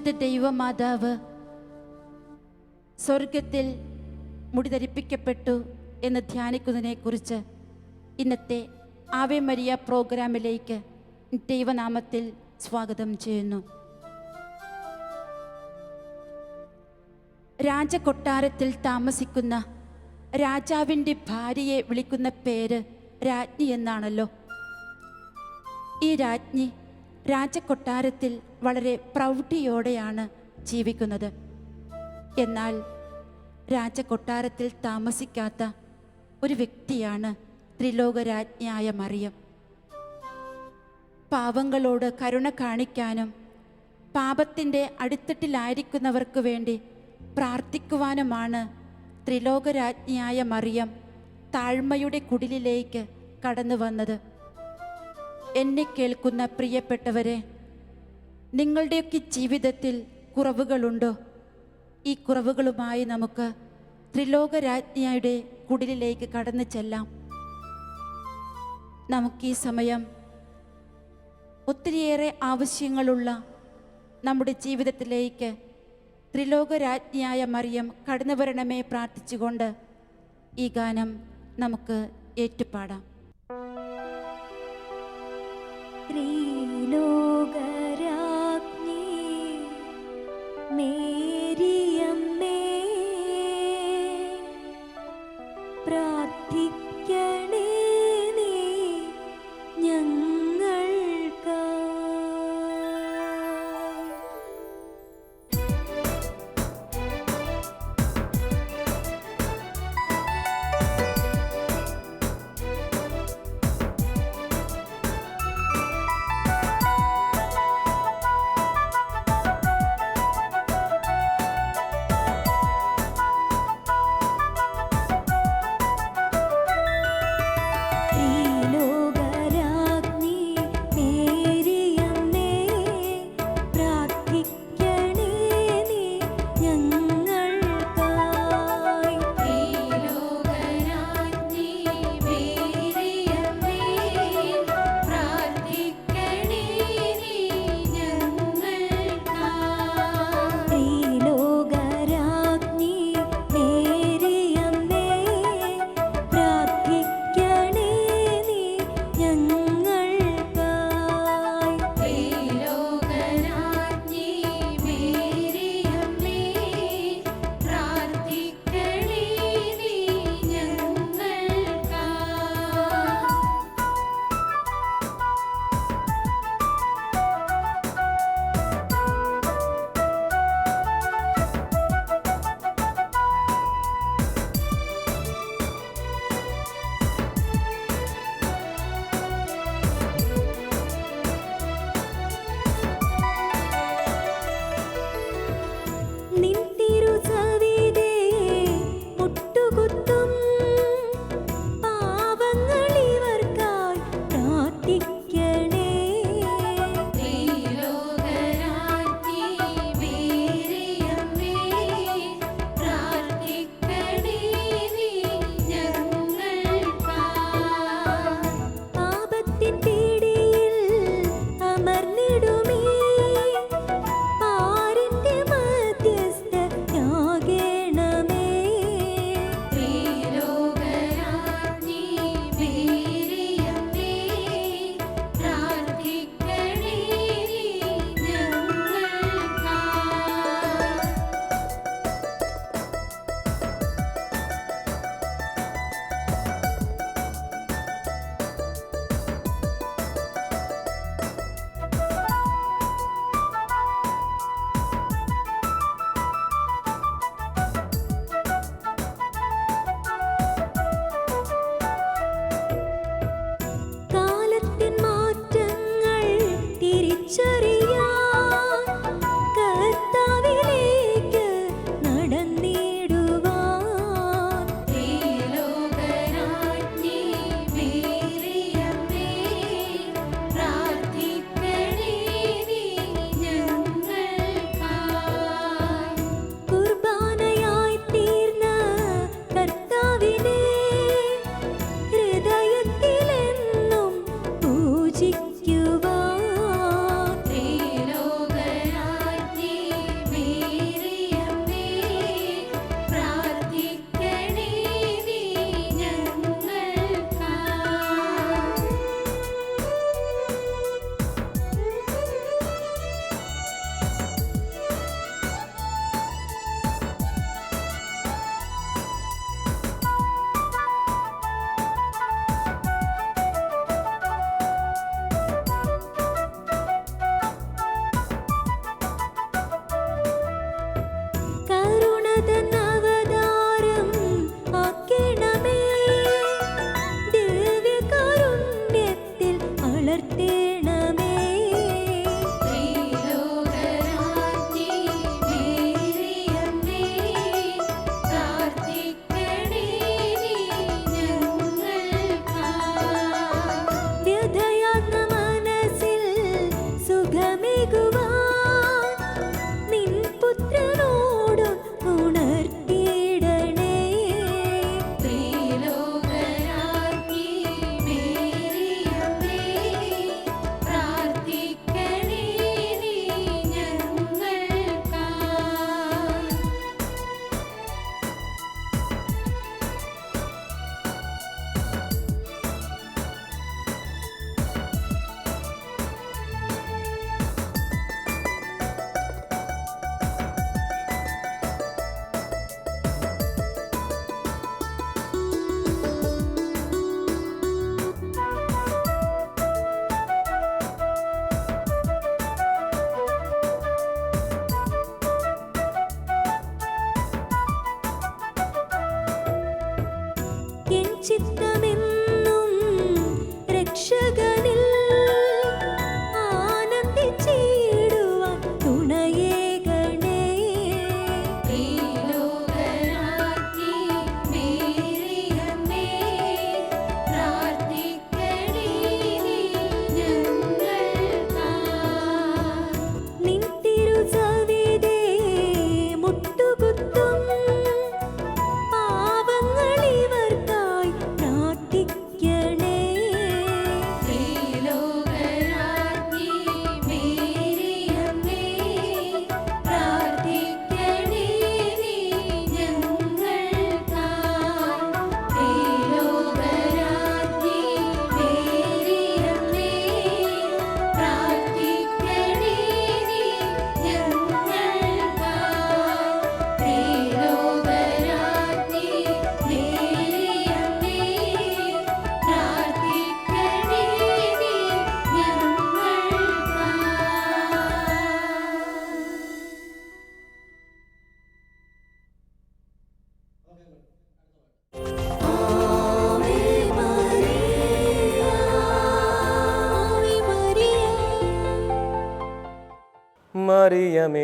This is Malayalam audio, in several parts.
പരിശുദ്ധ ദൈവമാതാവ് സ്വർഗത്തിൽ മുടിധരിപ്പിക്കപ്പെട്ടു എന്ന് ധ്യാനിക്കുന്നതിനെക്കുറിച്ച് ഇന്നത്തെ ആവേമരിയ പ്രോഗ്രാമിലേക്ക് ദൈവനാമത്തിൽ സ്വാഗതം ചെയ്യുന്നു. രാജകൊട്ടാരത്തിൽ താമസിക്കുന്ന രാജാവിന്റെ ഭാര്യയെ വിളിക്കുന്ന പേര് രാജ്ഞി എന്നാണല്ലോ. ഈ രാജ്ഞി രാജകൊട്ടാരത്തിൽ വളരെ പ്രൗഢിയോടെയാണ് ജീവിക്കുന്നത്. എന്നാൽ രാജകൊട്ടാരത്തിൽ താമസിക്കാത്ത ഒരു വ്യക്തിയാണ് ത്രിലോകരാജ്ഞിയായ മറിയം. പാവങ്ങളോട് കരുണ കാണിക്കാനും പാപത്തിന്റെ അടിത്തട്ടിലായിരിക്കുന്നവർക്ക് വേണ്ടി പ്രാർത്ഥിക്കുവാനുമാണ് ത്രിലോകരാജ്ഞിയായ മറിയം താഴ്മയുടെ കുടിലിലേക്ക് കടന്നു വന്നത് എന്നെ കേൾക്കുന്ന പ്രിയപ്പെട്ടവരെ നിങ്ങളുടെയൊക്കെ ജീവിതത്തിൽ കുറവുകളുണ്ടോ? ഈ കുറവുകളുമായി നമുക്ക് ത്രിലോകരാജ്ഞിയുടെ കുടിലിലേക്ക് കടന്നു ചെല്ലാം. നമുക്ക് സമയം ഒത്തിരിയേറെ ആവശ്യങ്ങളുള്ള നമ്മുടെ ജീവിതത്തിലേക്ക് ത്രിലോകരാജ്ഞിയായ മറിയം കടന്നു വരണമേ പ്രാർത്ഥിച്ചുകൊണ്ട് ഈ ഗാനം നമുക്ക് ഏറ്റുപാടാം. ത്രിലോകരാജ്ഞി മേരിയമ്മേ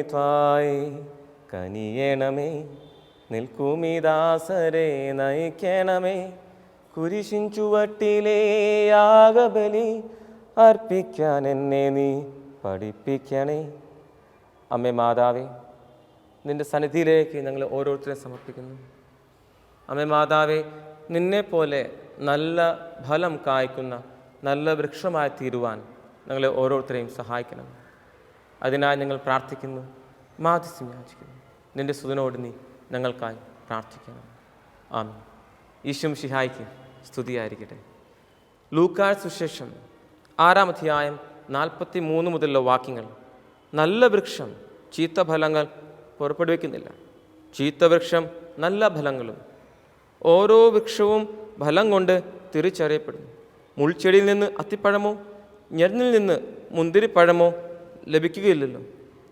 തായ്. കനിയണമേ നിൽക്കുമിദാസരെ നയിക്കണമേ. കുരിശിൻ ചുവട്ടിലെ യാഗബലി അർപ്പിക്കാൻ എന്നെ നീ പഠിപ്പിക്കണേ. അമ്മേ മാതാവേ നിന്റെ സന്നിധിയിലേക്ക് ഞങ്ങൾ ഓരോരുത്തരെ സമർപ്പിക്കുന്നു. അമ്മേ മാതാവേ നിന്നെപ്പോലെ നല്ല ഫലം കായ്ക്കുന്ന നല്ല വൃക്ഷമായി തീരുവാൻ ഞങ്ങളെ ഓരോരുത്തരെയും സഹായിക്കണം. അതിനായി ഞങ്ങൾ പ്രാർത്ഥിക്കുന്നു. മാധ്യസ്ഥം യാചിക്കുന്നു. നിന്റെ സുതനോട് നീ ഞങ്ങൾക്കായി പ്രാർത്ഥിക്കണം. ആമീൻ. ഈശ്വം ഷിഹായിക്ക് സ്തുതിയായിരിക്കട്ടെ. ലൂക്കാർ സുശേഷം ആറാം അധ്യായം നാൽപ്പത്തി മൂന്ന് മുതലുള്ള വാക്യങ്ങൾ. നല്ല വൃക്ഷം ചീത്ത ഫലങ്ങൾ പുറപ്പെടുവിക്കുന്നില്ല. ചീത്ത വൃക്ഷം നല്ല ഫലങ്ങളും. ഓരോ വൃക്ഷവും ഫലം കൊണ്ട് തിരിച്ചറിയപ്പെടുന്നു. മുൾച്ചെടിയിൽ നിന്ന് അത്തിപ്പഴമോ ഞെരഞ്ഞിൽ നിന്ന് മുന്തിരിപ്പഴമോ ലഭിക്കുകയില്ലല്ലോ.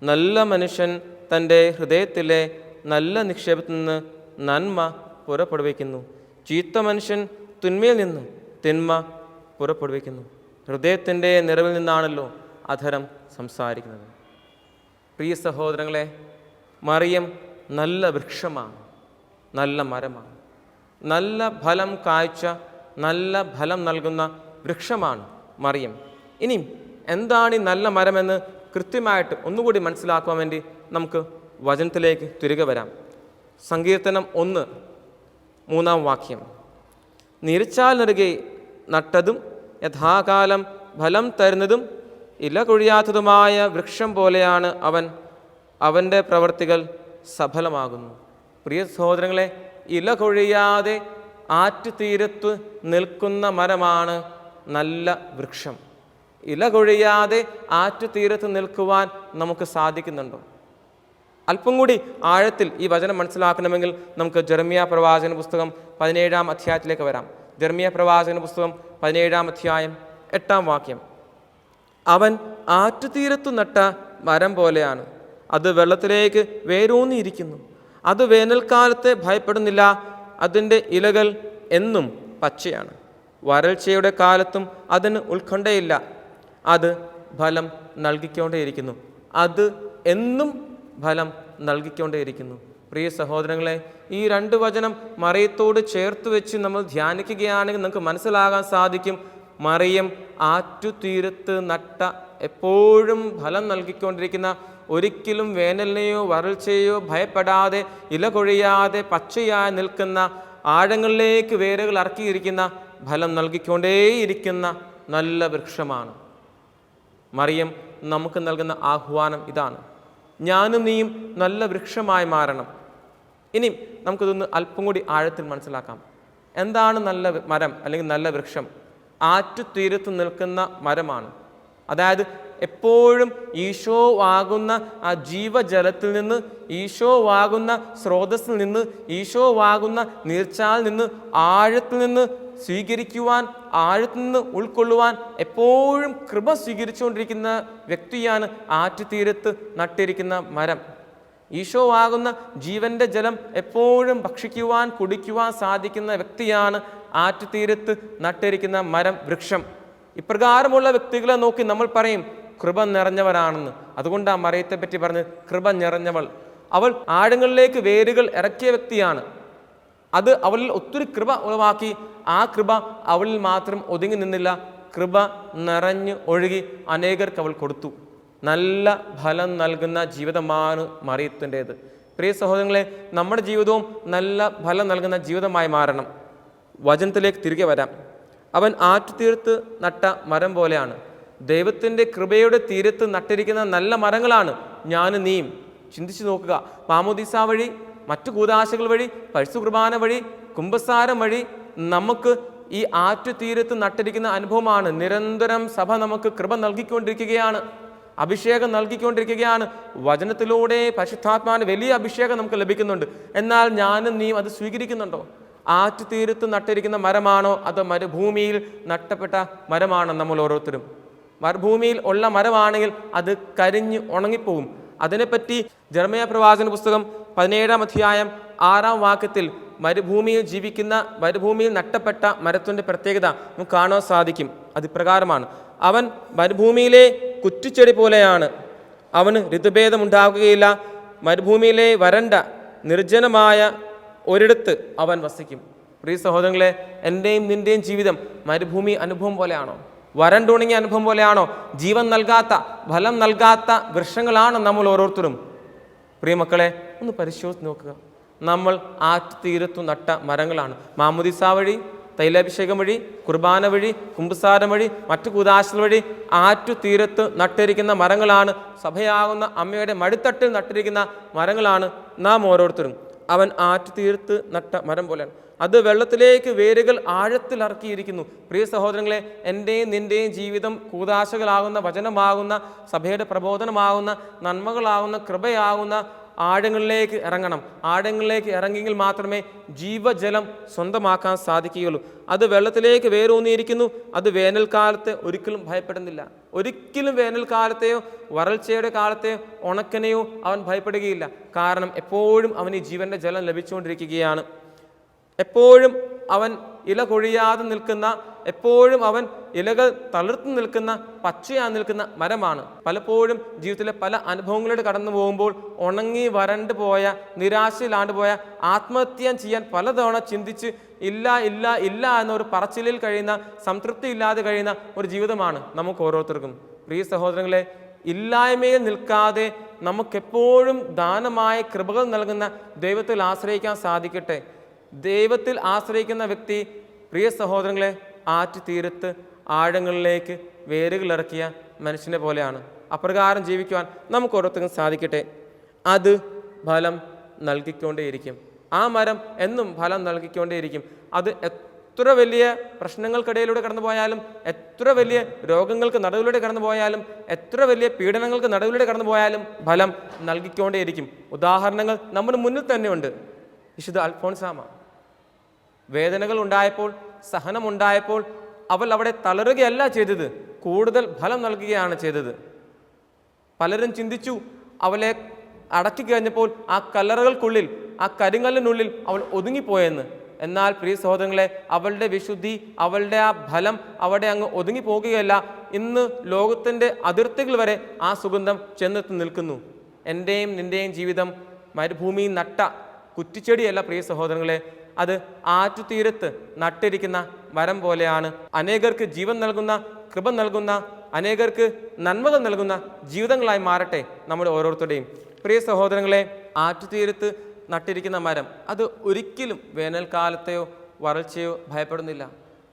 നല്ല മനുഷ്യൻ തന്റെ ഹൃദയത്തിലെ നല്ല നിക്ഷേപത്തിൽ നിന്ന് നന്മ പുറപ്പെടുവിക്കുന്നു. ചീത്ത മനുഷ്യൻ തിന്മയിൽ നിന്ന് തിന്മ പുറപ്പെടുവിക്കുന്നു. ഹൃദയത്തിന്റെ നിറവിൽ നിന്നാണല്ലോ അധരം സംസാരിക്കുന്നത്. പ്രിയ സഹോദരങ്ങളെ മറിയം നല്ല വൃക്ഷമാണ് നല്ല മരമാണ്. നല്ല ഫലം കാഴ്ച നല്ല ഫലം നൽകുന്ന വൃക്ഷമാണ് മറിയം. ഇനിയും എന്താണ് ഈ നല്ല മരമെന്ന് കൃത്യമായിട്ട് ഒന്നുകൂടി മനസ്സിലാക്കുവാൻ വേണ്ടി നമുക്ക് വചനത്തിലേക്ക് തിരികെ വരാം. സങ്കീർത്തനം ഒന്ന് മൂന്നാം വാക്യം. നിരച്ചാൽ നൽകി നട്ടതും യഥാകാലം ഫലം തരുന്നതും ഇല കൊഴിയാത്തതുമായ വൃക്ഷം പോലെയാണ് അവൻ. അവന്റെ പ്രവർത്തികൾ സഫലമാകുന്നു. പ്രിയ സഹോദരങ്ങളെ ഇല കൊഴിയാതെ ആറ്റുതീരത്ത് നിൽക്കുന്ന മരമാണ് നല്ല വൃക്ഷം. ഇല കൊഴിയാതെ ആറ്റുതീരത്ത് നിൽക്കുവാൻ നമുക്ക് സാധിക്കുന്നുണ്ടോ? അല്പം കൂടി ആഴത്തിൽ ഈ വചനം മനസ്സിലാക്കണമെങ്കിൽ നമുക്ക് ജെർമിയ പ്രവാചന പുസ്തകം പതിനേഴാം അധ്യായത്തിലേക്ക് വരാം. ജെർമിയ പ്രവാചന പുസ്തകം പതിനേഴാം അധ്യായം എട്ടാം വാക്യം. അവൻ ആറ്റുതീരത്തു നട്ട മരം പോലെയാണ്. അത് വെള്ളത്തിലേക്ക് വേരൂന്നിയിരിക്കുന്നു. അത് വേനൽക്കാലത്തെ ഭയപ്പെടുന്നില്ല. അതിന്റെ ഇലകൾ എന്നും പച്ചയാണ്. വരൾച്ചയുടെ കാലത്തും അതിന് ഉത്കണ്ഠയില്ല. അത് ഫലം നൽകിക്കൊണ്ടേയിരിക്കുന്നു. അത് എന്നും ഫലം നൽകിക്കൊണ്ടേയിരിക്കുന്നു. പ്രിയ സഹോദരങ്ങളെ ഈ രണ്ട് വചനം മറിയത്തോട് ചേർത്ത് വെച്ച് നമ്മൾ ധ്യാനിക്കുകയാണെങ്കിൽ നമുക്ക് മനസ്സിലാകാൻ സാധിക്കും. മറിയം ആറ്റുതീരത്ത് നട്ട എപ്പോഴും ഫലം നൽകിക്കൊണ്ടിരിക്കുന്ന ഒരിക്കലും വേനലിനെയോ വരൾച്ചയോ ഭയപ്പെടാതെ ഇല കൊഴിയാതെ പച്ചയായി നിൽക്കുന്ന ആഴങ്ങളിലേക്ക് വേരുകൾ ഇറക്കിയിരിക്കുന്ന ഫലം നൽകിക്കൊണ്ടേയിരിക്കുന്ന നല്ല വൃക്ഷമാണ്. മറിയം നമുക്ക് നൽകുന്ന ആഹ്വാനം ഇതാണ്. ഞാനും നീയും നല്ല വൃക്ഷമായി മാറണം. ഇനി നമുക്കിതൊന്ന് അല്പം കൂടി ആഴത്തിൽ മനസ്സിലാക്കാം. എന്താണ് നല്ല മരം അല്ലെങ്കിൽ നല്ല വൃക്ഷം? ആറ്റുതീരത്ത് നിൽക്കുന്ന മരമാണ്. അതായത് എപ്പോഴും ഈശോ വാകുന്ന ആ ജീവജലത്തിൽ നിന്ന് ഈശോ വാകുന്ന സ്രോതസ്സിൽ നിന്ന് ഈശോ വാകുന്ന നീർച്ചാൽ നിന്ന് ആഴത്തിൽ നിന്ന് സ്വീകരിക്കുവാൻ ആഴത്തുനിന്ന് ഉൾക്കൊള്ളുവാൻ എപ്പോഴും കൃപ സ്വീകരിച്ചുകൊണ്ടിരിക്കുന്ന വ്യക്തിയാണ് ആറ്റുതീരത്ത് നട്ടിരിക്കുന്ന മരം. ഈശോ ആകുന്ന ജീവന്റെ ജലം എപ്പോഴും ഭക്ഷിക്കുവാൻ കുടിക്കുവാൻ സാധിക്കുന്ന വ്യക്തിയാണ് ആറ്റുതീരത്ത് നട്ടിരിക്കുന്ന മരം വൃക്ഷം. ഇപ്രകാരമുള്ള വ്യക്തികളെ നോക്കി നമ്മൾ പറയും കൃപ നിറഞ്ഞവരാണെന്ന്. അതുകൊണ്ട് ആ മറയത്തെ പറ്റി പറഞ്ഞ് കൃപ നിറഞ്ഞവൾ. അവൾ ആഴങ്ങളിലേക്ക് വേരുകൾ ഇറക്കിയ വ്യക്തിയാണ്. അത് അവളിൽ ഒത്തിരി കൃപ ഉളവാക്കി. ആ കൃപ അവളിൽ മാത്രം ഒതുങ്ങി നിന്നില്ല. കൃപ നിറഞ്ഞ് ഒഴുകി അനേകർക്ക് അവൾ കൊടുത്തു. നല്ല ഫലം നൽകുന്ന ജീവിതമാണ് മറിയത്തിന്റേത്. പ്രിയ സഹോദരങ്ങളെ നമ്മുടെ ജീവിതവും നല്ല ഫലം നൽകുന്ന ജീവിതമായി മാറണം. വചനത്തിലേക്ക് തിരികെ വരാം. അവൻ ആറ്റുതീർത്ത് നട്ട മരം പോലെയാണ്. ദൈവത്തിന്റെ കൃപയുടെ തീരത്ത് നട്ടിരിക്കുന്ന നല്ല മരങ്ങളാണ് ഞാൻ നീയും. ചിന്തിച്ചു നോക്കുക. മാമോദിസ വഴി മറ്റു കൂതാശകൾ വഴി പരിശു കുർബാന വഴി കുംഭസാരം വഴി നമുക്ക് ഈ ആറ്റുതീരത്ത് നട്ടിരിക്കുന്ന അനുഭവമാണ്. നിരന്തരം സഭ നമുക്ക് കൃപ നൽകിക്കൊണ്ടിരിക്കുകയാണ്. അഭിഷേകം നൽകിക്കൊണ്ടിരിക്കുകയാണ്. വചനത്തിലൂടെ പരിശുദ്ധാത്മാവിന് വലിയ അഭിഷേകം നമുക്ക് ലഭിക്കുന്നുണ്ട്. എന്നാൽ ഞാനും നീയും അത് സ്വീകരിക്കുന്നുണ്ടോ? ആറ്റുതീരത്ത് നട്ടിരിക്കുന്ന മരമാണോ? അതോ മരുഭൂമിയിൽ നട്ടപ്പെട്ട മരമാണോ നമ്മൾ ഓരോരുത്തരും? മരുഭൂമിയിൽ ഉള്ള മരമാണെങ്കിൽ അത് കരിഞ്ഞ് ഉണങ്ങിപ്പോകും. അതിനെപ്പറ്റി ജർമ്മയ പ്രവാചന പുസ്തകം പതിനേഴാം അധ്യായം ആറാം വാക്യത്തിൽ മരുഭൂമിയിൽ ജീവിക്കുന്ന മരുഭൂമിയിൽ നട്ടപ്പെട്ട മരത്തിന്റെ പ്രത്യേകത നമുക്ക് കാണാൻ സാധിക്കും. അത് ഇപ്രകാരമാണ്. അവൻ മരുഭൂമിയിലെ കുറ്റിച്ചെടി പോലെയാണ്. അവന് ഋതുഭേദമുണ്ടാകുകയില്ല മരുഭൂമിയിലെ വരണ്ട നിർജനമായ ഒരിടത്ത് അവൻ വസിക്കും. പ്രിയ സഹോദരങ്ങളെ എന്റെയും നിന്റെയും ജീവിതം മരുഭൂമി അനുഭവം പോലെയാണോ? വരണ്ടുണങ്ങിയ അനുഭവം പോലെയാണോ? ജീവൻ നൽകാത്ത ഫലം നൽകാത്ത വൃക്ഷങ്ങളാണ് നമ്മൾ ഓരോരുത്തരും. പ്രിയമക്കളെ ഒന്ന് പരിശോധിച്ച് നോക്കുക. നമ്മൾ ആറ്റുതീരത്തു നട്ട മരങ്ങളാണ്. മാമുദിസ വഴി തൈലാഭിഷേകം വഴി കുർബാന വഴി കുമ്പസാരം വഴി മറ്റു കുതാശകൾ വഴി ആറ്റുതീരത്ത് നട്ടിരിക്കുന്ന മരങ്ങളാണ്. സഭയാകുന്ന അമ്മയുടെ മടിത്തട്ടിൽ നട്ടിരിക്കുന്ന മരങ്ങളാണ് നാം ഓരോരുത്തരും. അവൻ ആറ്റുതീർത്ത് നട്ട മരം പോലെയാണ്. അത് വെള്ളത്തിലേക്ക് വേരുകൾ ആഴത്തിൽ ഇറക്കിയിരിക്കുന്നു. പ്രിയ സഹോദരങ്ങളെ എന്റെയും നിന്റെയും ജീവിതം കൂതാശകളാകുന്ന വചനമാകുന്ന സഭയുടെ പ്രബോധനമാകുന്ന നന്മകളാകുന്ന കൃപയാകുന്ന ആഴങ്ങളിലേക്ക് ഇറങ്ങണം. ആഴങ്ങളിലേക്ക് ഇറങ്ങിയെങ്കിൽ മാത്രമേ ജീവജലം സ്വന്തമാക്കാൻ സാധിക്കുകയുള്ളൂ. അത് വെള്ളത്തിലേക്ക് വേരൂന്നിയിരിക്കുന്നു. അത് വേനൽക്കാലത്തെ ഒരിക്കലും ഭയപ്പെടുന്നില്ല. ഒരിക്കലും വേനൽക്കാലത്തെയോ വരൾച്ചയുടെ കാലത്തെയോ ഉണക്കനെയോ അവൻ ഭയപ്പെടുകയില്ല. കാരണം എപ്പോഴും അവന് ഈ ജീവന്റെ ജലം ലഭിച്ചുകൊണ്ടിരിക്കുകയാണ്. എപ്പോഴും അവൻ ഇല കൊഴിയാതെ നിൽക്കുന്ന എപ്പോഴും അവൻ ഇലകൾ തളിർത്തു നിൽക്കുന്ന പച്ചയാ നിൽക്കുന്ന മരമാണ്. പലപ്പോഴും ജീവിതത്തിലെ പല അനുഭവങ്ങളിലൂടെ കടന്നു പോകുമ്പോൾ ഉണങ്ങി വരണ്ടു പോയ നിരാശയിലാണ്ട് പോയ ആത്മഹത്യ ചെയ്യാൻ പലതവണ ചിന്തിച്ച് ഇല്ല ഇല്ല ഇല്ല എന്നൊരു പറച്ചിലിൽ കഴിയുന്ന സംതൃപ്തി ഇല്ലാതെ കഴിയുന്ന ഒരു ജീവിതമാണ് നമുക്ക് ഓരോരുത്തർക്കും. പ്രിയ സഹോദരങ്ങളെ ഇല്ലായ്മയിൽ നിൽക്കാതെ നമുക്കെപ്പോഴും ദാനമായ കൃപകൾ നൽകുന്ന ദൈവത്തിൽ ആശ്രയിക്കാൻ സാധിക്കട്ടെ. ദൈവത്തിൽ ആശ്രയിക്കുന്ന വ്യക്തി പ്രിയ സഹോദരങ്ങളെ ആറ്റുതീരത്ത് ആഴങ്ങളിലേക്ക് വേരുകളിറക്കിയ മനുഷ്യനെ പോലെയാണ്. അപ്രകാരം ജീവിക്കുവാൻ നമുക്ക് ഓരോരുത്തർക്കും സാധിക്കട്ടെ. അത് ഫലം നൽകിക്കൊണ്ടേയിരിക്കും. ആ മരം എന്നും ഫലം നൽകിക്കൊണ്ടേയിരിക്കും. അത് എത്ര വലിയ പ്രശ്നങ്ങൾക്കിടയിലൂടെ കടന്നു പോയാലും എത്ര വലിയ രോഗങ്ങൾക്ക് നടുവിലൂടെ കടന്നു പോയാലും എത്ര വലിയ പീഡനങ്ങൾക്ക് നടുവിലൂടെ കടന്നു പോയാലും ഫലം നൽകിക്കൊണ്ടേയിരിക്കും. ഉദാഹരണങ്ങൾ നമ്മുടെ മുന്നിൽ തന്നെയുണ്ട്. വിശുദ്ധ അൽഫോൺസാമ. വേദനകൾ ഉണ്ടായപ്പോൾ സഹനമുണ്ടായപ്പോൾ അവൾ അവിടെ തളരുകയല്ല ചെയ്തത് കൂടുതൽ ഫലം നൽകുകയാണ് ചെയ്തത്. പലരും ചിന്തിച്ചു അവളെ അടക്കി കഴിഞ്ഞപ്പോൾ ആ കല്ലറകൾക്കുള്ളിൽ ആ കരിങ്കല്ലിനുള്ളിൽ അവൾ ഒതുങ്ങിപ്പോയെന്ന്. എന്നാൽ പ്രിയ സഹോദരങ്ങളെ അവളുടെ വിശുദ്ധി അവളുടെ ആ ഫലം അവിടെ അങ്ങ് ഒതുങ്ങി പോകുകയല്ല ഇന്ന് ലോകത്തിന്റെ അതിർത്തികൾ വരെ ആ സുഗന്ധം ചെന്നെത്തി നിൽക്കുന്നു. എന്റെയും നിന്റെയും ജീവിതം മരുഭൂമിയിൽ നട്ട കുറ്റിച്ചെടിയല്ല പ്രിയ സഹോദരങ്ങളെ അത് ആറ്റുതീരത്ത് നട്ടിരിക്കുന്ന മരം പോലെയാണ്. അനേകർക്ക് ജീവൻ നൽകുന്ന കൃപ നൽകുന്ന അനേകർക്ക് നന്മകൾ നൽകുന്ന ജീവിതങ്ങളായി മാറട്ടെ നമ്മുടെ ഓരോരുത്തരുടെയും. പ്രിയ സഹോദരങ്ങളെ ആറ്റുതീരത്ത് നട്ടിരിക്കുന്ന മരം അത് ഒരിക്കലും വേനൽക്കാലത്തെയോ വരൾച്ചയോ ഭയപ്പെടുന്നില്ല.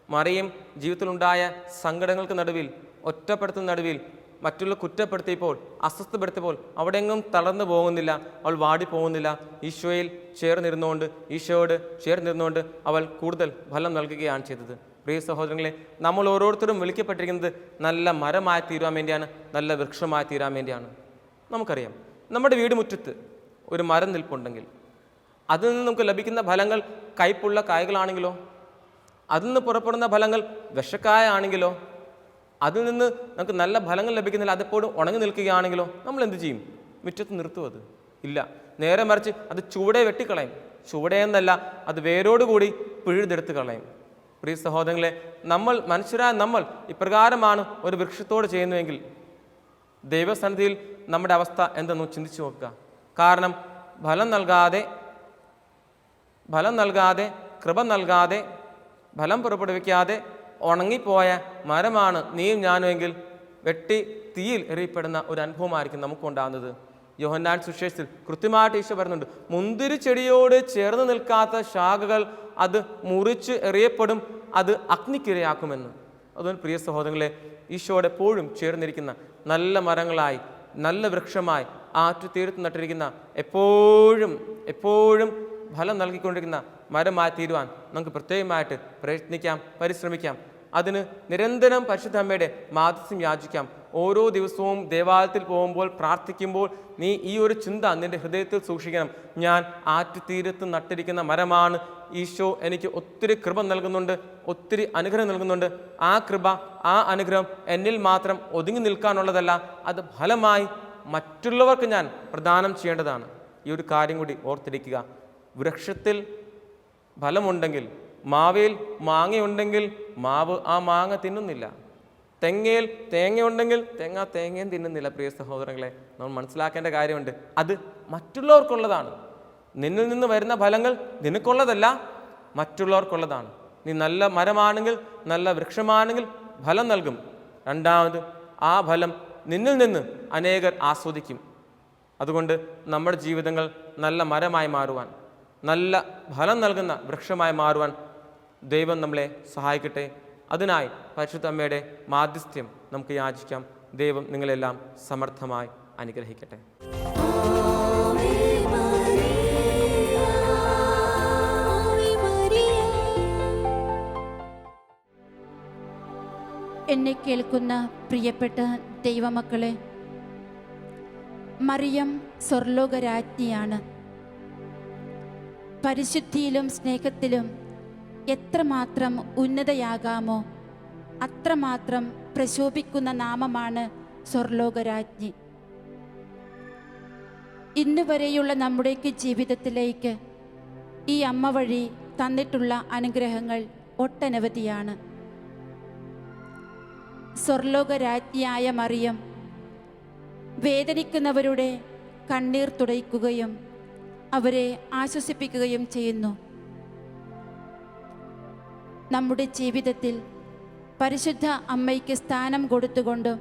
മറിയും ജീവിതത്തിലുണ്ടായ സങ്കടങ്ങൾക്ക് നടുവിൽ ഒറ്റപ്പെടുത്തുന്ന നടുവിൽ മറ്റുള്ള കുറ്റപ്പെടുത്തിയപ്പോൾ അസ്വസ്ഥപ്പെടുത്തിയപ്പോൾ അവിടെയെങ്ങും തളർന്നു പോകുന്നില്ല. അവൾ വാടി പോകുന്നില്ല ഈശോയിൽ ചേർന്നിരുന്നുകൊണ്ട് ഈശോയോട് ചേർന്നിരുന്നുകൊണ്ട് അവൾ കൂടുതൽ ഫലം നൽകുകയാണ് ചെയ്തത്. പ്രിയ സഹോദരങ്ങളെ നമ്മൾ ഓരോരുത്തരും വിളിക്കപ്പെട്ടിരിക്കുന്നത് നല്ല മരമായി തീരാൻ വേണ്ടിയാണ് നല്ല വൃക്ഷമായി തീരാൻ വേണ്ടിയാണ്. നമുക്കറിയാം നമ്മുടെ വീട് മുറ്റത്ത് ഒരു മരം നിൽപ്പുണ്ടെങ്കിൽ അതിൽ നിന്ന് നമുക്ക് ലഭിക്കുന്ന ഫലങ്ങൾ കയ്പുള്ള കായകളാണെങ്കിലോ അതിൽ നിന്ന് പുറപ്പെടുന്ന ഫലങ്ങൾ വിഷക്കായ ആണെങ്കിലോ അതിൽ നിന്ന് നമുക്ക് നല്ല ഫലങ്ങൾ ലഭിക്കുന്നില്ല അതെപ്പോഴും ഉണങ്ങി നിൽക്കുകയാണെങ്കിലോ നമ്മൾ എന്ത് ചെയ്യും? മുറ്റത്ത് നിർത്തും അത്. ഇല്ല. നേരെ മറിച്ച് അത് ചുവടെ വെട്ടിക്കളയും. ചുവടെ എന്നല്ല അത് വേരോടുകൂടി പിഴുതെടുത്ത് കളയും. പ്രിയ സഹോദരങ്ങളെ നമ്മൾ മനുഷ്യരായ നമ്മൾ ഇപ്രകാരമാണ് ഒരു വൃക്ഷത്തോട് ചെയ്യുന്നുവെങ്കിൽ ദൈവസന്നിധിയിൽ നമ്മുടെ അവസ്ഥ എന്തെന്നു ചിന്തിച്ചു നോക്കുക. കാരണം ഫലം നൽകാതെ ഫലം നൽകാതെ കൃപ നൽകാതെ ഫലം പുറപ്പെടുവിക്കാതെ ഉണങ്ങിപ്പോയ മരമാണ് നീയും ഞാനുമെങ്കിൽ. വെട്ടി തീയിൽ എറിയപ്പെടുന്ന ഒരു അനുഭവമായിരിക്കും നമുക്കുണ്ടാകുന്നത്. യോഹന്നാൻ സുശേഷത്തിൽ കൃത്യമായിട്ട് ഈശോ പറയുന്നുണ്ട് മുന്തിരി ചെടിയോട് ചേർന്ന് നിൽക്കാത്ത ശാഖകൾ അത് മുറിച്ച് എറിയപ്പെടും അത് അഗ്നിക്കിരയാക്കുമെന്ന്. അതുകൊണ്ട് പ്രിയ സഹോദരങ്ങളെ ഈശോയുടെ എപ്പോഴും ചേർന്നിരിക്കുന്ന നല്ല മരങ്ങളായി നല്ല വൃക്ഷമായി ആറ്റുതീരത്ത് നട്ടിരിക്കുന്ന എപ്പോഴും എപ്പോഴും ഫലം നൽകിക്കൊണ്ടിരിക്കുന്ന മരമായി തീരുവാൻ നമുക്ക് പ്രത്യേകമായിട്ട് പ്രയത്നിക്കാം പരിശ്രമിക്കാം. അതിന് നിരന്തരം പരിശുദ്ധ അമ്മയുടെ മാധ്യസ്ഥം യാചിക്കാം. ഓരോ ദിവസവും ദേവാലയത്തിൽ പോകുമ്പോൾ പ്രാർത്ഥിക്കുമ്പോൾ നീ ഈ ഒരു ചിന്ത നിന്റെ ഹൃദയത്തിൽ സൂക്ഷിക്കണം. ഞാൻ ആറ്റുതീരത്ത് നട്ടിരിക്കുന്ന മരമാണ്. ഈശോ എനിക്ക് ഒത്തിരി കൃപ നൽകുന്നുണ്ട് ഒത്തിരി അനുഗ്രഹം നൽകുന്നുണ്ട്. ആ കൃപ ആ അനുഗ്രഹം എന്നിൽ മാത്രം ഒതുങ്ങി നിൽക്കാനുള്ളതല്ല അത് ഫലമായി മറ്റുള്ളവർക്ക് ഞാൻ പ്രദാനം ചെയ്യേണ്ടതാണ്. ഈ ഒരു കാര്യം കൂടി ഓർത്തിരിക്കുക. വൃക്ഷത്തിൽ ഫലമുണ്ടെങ്കിൽ മാവേൽ മാങ്ങയുണ്ടെങ്കിൽ മാവ് ആ മാങ്ങ തിന്നുന്നില്ല. തെങ്ങയിൽ തേങ്ങയുണ്ടെങ്കിൽ തേങ്ങ തേങ്ങയും തിന്നുന്നില്ല പ്രിയ സഹോദരങ്ങളെ. നമ്മൾ മനസ്സിലാക്കേണ്ട കാര്യമുണ്ട്. അത് മറ്റുള്ളവർക്കുള്ളതാണ്. നിന്നിൽ നിന്ന് വരുന്ന ഫലങ്ങൾ നിനക്കുള്ളതല്ല മറ്റുള്ളവർക്കുള്ളതാണ്. നീ നല്ല മരമാണെങ്കിൽ നല്ല വൃക്ഷമാണെങ്കിൽ ഫലം നൽകും. രണ്ടാമത് ആ ഫലം നിന്നിൽ നിന്ന് അനേകർ ആസ്വദിക്കും. അതുകൊണ്ട് നമ്മുടെ ജീവിതങ്ങൾ നല്ല മരമായി മാറുവാൻ നല്ല ഫലം നൽകുന്ന വൃക്ഷമായി മാറുവാൻ ദൈവം നമ്മളെ സഹായിക്കട്ടെ. അതിനായി പരിശുദ്ധ അമ്മയുടെ മാധ്യസ്ഥ്യം നമുക്ക് യാചിക്കാം. ദൈവം നിങ്ങളെല്ലാം സമർത്ഥമായി അനുഗ്രഹിക്കട്ടെ. എന്നെ കേൾക്കുന്ന പ്രിയപ്പെട്ട ദൈവമക്കളെ മറിയം സ്വർലോകരാജ്ഞിയാണ്. പരിശുദ്ധിയിലും സ്നേഹത്തിലും എത്രമാത്രം ഉന്നതയാകാമോ അത്രമാത്രം പ്രശോഭിക്കുന്ന നാമമാണ് സ്വർലോകരാജ്ഞി. ഇന്നുവരെയുള്ള നമ്മുടെയൊക്കെ ജീവിതത്തിലേക്ക് ഈ അമ്മ വഴി തന്നിട്ടുള്ള അനുഗ്രഹങ്ങൾ ഒട്ടനവധിയാണ്. സ്വർലോകരാജ്ഞിയായ മറിയം വേദനിക്കുന്നവരുടെ കണ്ണീർ തുടയ്ക്കുകയും അവരെ ആശ്വസിപ്പിക്കുകയും ചെയ്യുന്നു. നമ്മുടെ ജീവിതത്തിൽ പരിശുദ്ധ അമ്മയ്ക്ക് സ്ഥാനം കൊടുത്തുകൊണ്ട്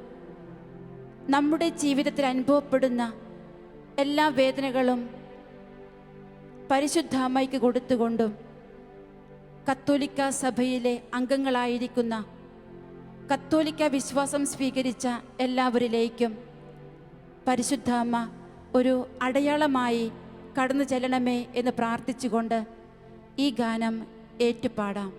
നമ്മുടെ ജീവിതത്തിൽ അനുഭവപ്പെടുന്ന എല്ലാ വേദനകളും പരിശുദ്ധ അമ്മയ്ക്ക് കൊടുത്തുകൊണ്ടും കത്തോലിക്ക സഭയിലെ അംഗങ്ങളായിരിക്കുന്ന കത്തോലിക്ക വിശ്വാസം സ്വീകരിച്ച എല്ലാവരിലേക്കും പരിശുദ്ധ അമ്മ ഒരു അടയാളമായി കടന്നു ചെല്ലണമേ എന്ന് പ്രാർത്ഥിച്ചുകൊണ്ട് ഈ ഗാനം ഏറ്റുപാടാം.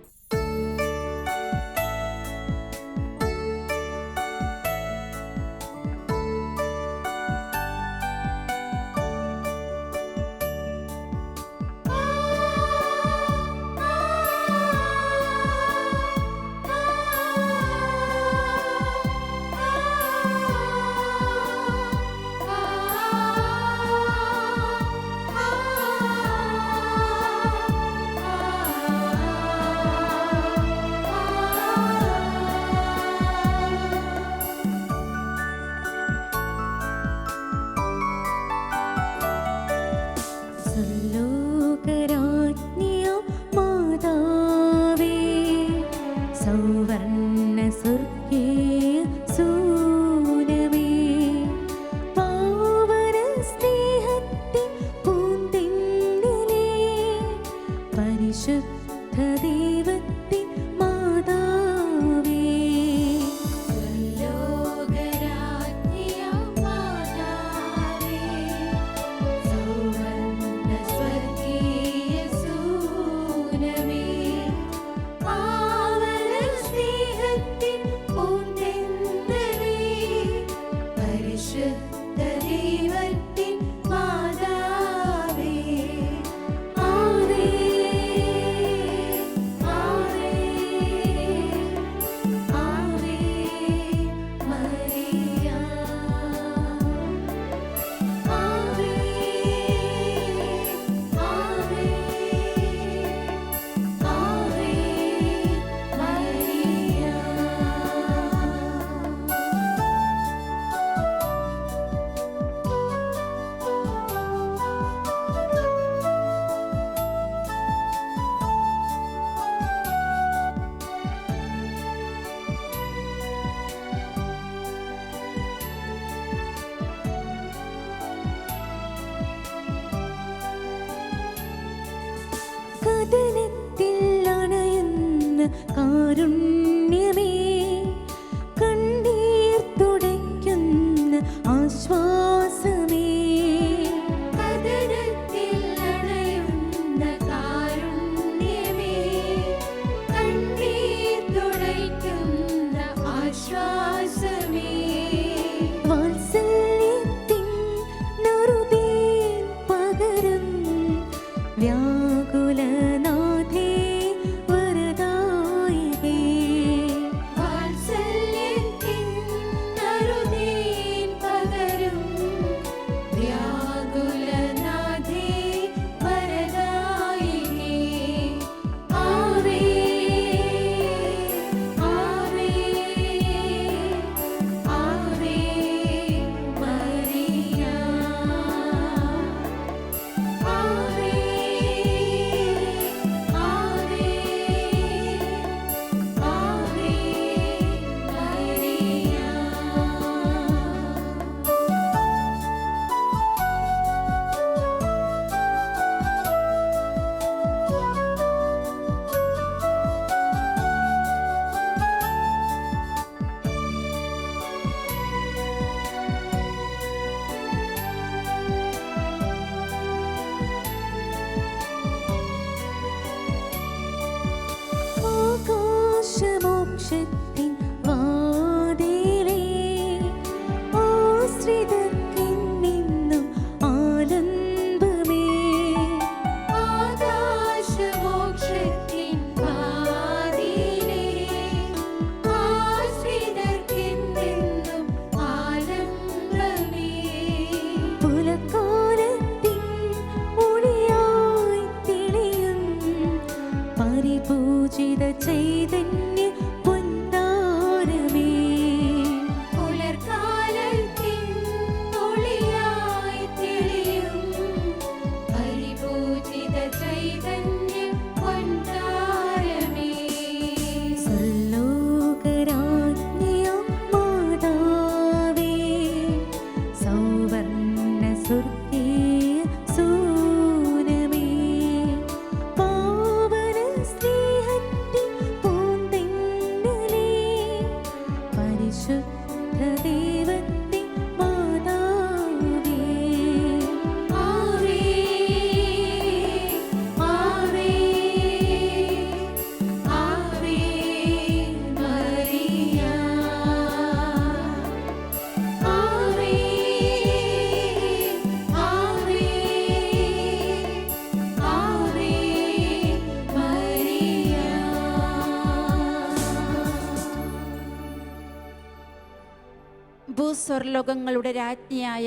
ലോകങ്ങളുടെ രാജ്ഞിയായ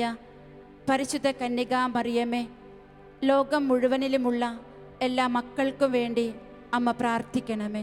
പരിശുദ്ധ കന്യകാ മറിയമേ ലോകം മുഴുവനിലുമുള്ള എല്ലാ മക്കൾക്കും വേണ്ടി അമ്മ പ്രാർത്ഥിക്കണമേ.